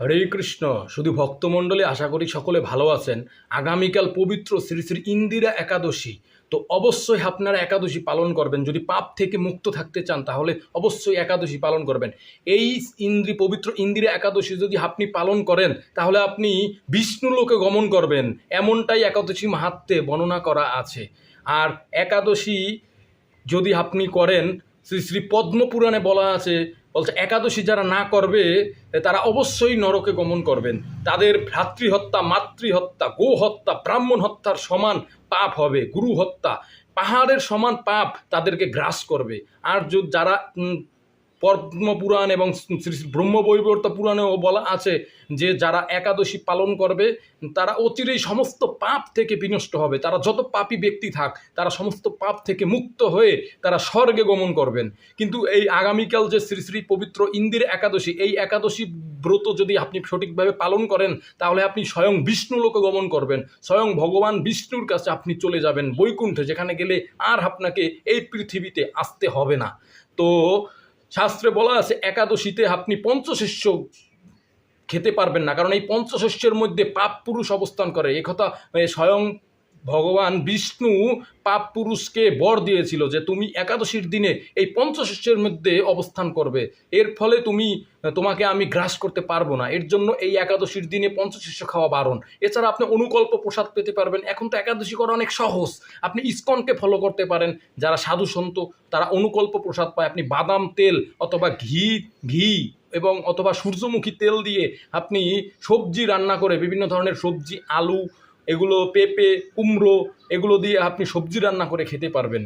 হরে কৃষ্ণ, শুধু ভক্তমণ্ডলী আশা করি সকলে ভালো আছেন। আগামীকাল পবিত্র শ্রী শ্রী ইন্দিরা একাদশী। তো অবশ্যই আপনারা একাদশী পালন করবেন। যদি পাপ থেকে মুক্ত থাকতে চান, তাহলে অবশ্যই একাদশী পালন করবেন। এই ইন্দ্রি, পবিত্র ইন্দিরা একাদশী যদি আপনি পালন করেন, তাহলে আপনি বিষ্ণু লোকে গমন করবেন। এমনটাই একাদশী মাহাত্মে বর্ণনা করা আছে। আর একাদশী যদি আপনি করেন শ্রী শ্রী পদ্মপুরাণে বলা আছে, বলছে, একাদশী যারা না করবে, তারা অবশ্যই নরকে গমন করবেন। তাদের ভ্রাতৃহত্যা, মাতৃহত্যা গো হত্যা ব্রাহ্মণ হত্যার সমান পাপ হবে গুরু হত্যা পাহাড়ের সমান পাপ তাদেরকে গ্রাস করবে। আর যারা পদ্মপুরাণ এবং শ্রী ব্রহ্মবৈবর্ত পুরাণেও বলা আছে যে যারা একাদশী পালন করবে, তারা অচিরেই সমস্ত পাপ থেকে বিনষ্ট হবে। তারা যত পাপী ব্যক্তি থাক, তারা সমস্ত পাপ থেকে মুক্ত হয়ে তারা স্বর্গে গমন করবেন। কিন্তু এই আগামীকাল যে শ্রী শ্রী পবিত্র ইন্দির একাদশী, এই একাদশী ব্রত যদি আপনি সঠিকভাবে পালন করেন, তাহলে আপনি স্বয়ং বিষ্ণু লোকে গমন করবেন। স্বয়ং ভগবান বিষ্ণুর কাছে আপনি চলে যাবেন বৈকুণ্ঠে, যেখানে গেলে আর আপনাকে এই পৃথিবীতে আসতে হবে না। তো শাস্ত্রে বলা আছে, একাদশীতে আপনি পঞ্চশস্য খেতে পারবেন না। কারণ এই পঞ্চশস্যের মধ্যে পাপ পুরুষ অবস্থান করে। এ কথা স্বয়ং ভগবান বিষ্ণু পাপ পুরুষকে বর দিয়েছিল যে তুমি একাদশীর দিনে এই পঞ্চশস্যের মধ্যে অবস্থান করবে। এর ফলে তুমি, তোমাকে আমি গ্রাস করতে পারব না। এর জন্য এই একাদশীর দিনে পঞ্চশিষ্য খাওয়া বারণ। এছাড়া আপনি অনুকল্প প্রসাদ পেতে পারবেন। এখন তো একাদশী করা অনেক সহজ। আপনি ইস্কনকে ফলো করতে পারেন। যারা সাধু সন্ত, তারা অনুকল্প প্রসাদ পায়। আপনি বাদাম তেল অথবা ঘি ঘি এবং অথবা সূর্যমুখী তেল দিয়ে আপনি সবজি রান্না করে, বিভিন্ন ধরনের সবজি, আলু এগুলো পেঁপে কুমড়ো এগুলো দিয়ে আপনি সবজি রান্না করে খেতে পারবেন।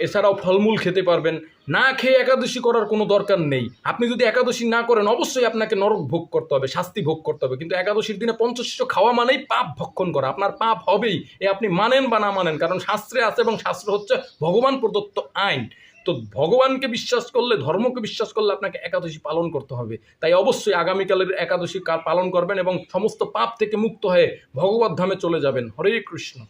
এছাড়াও ফলমূল খেতে পারবেন। না খেয়ে একাদশী করার কোনো দরকার নেই। আপনি যদি একাদশী না করেন, অবশ্যই আপনাকে নরক ভোগ করতে হবে, শাস্তি ভোগ করতে হবে। কিন্তু একাদশীর দিনে পঞ্চশিষ্ট খাওয়া মানেই পাপ ভক্ষণ করা। আপনার পাপ হবেই, এ আপনি মানেন বা না মানেন, কারণ শাস্ত্রে আছে এবং শাস্ত্র হচ্ছে ভগবান প্রদত্ত আইন। তো ভগবানকে বিশ্বাস করলে, ধর্মকে বিশ্বাস করলে আপনাকে একাদশী পালন করতে হবে। তাই অবশ্যই আগামীকালের একাদশী পালন করবেন এবং সমস্ত পাপ থেকে মুক্ত হয়ে ভগবত ধামে চলে যাবেন। হরে কৃষ্ণ।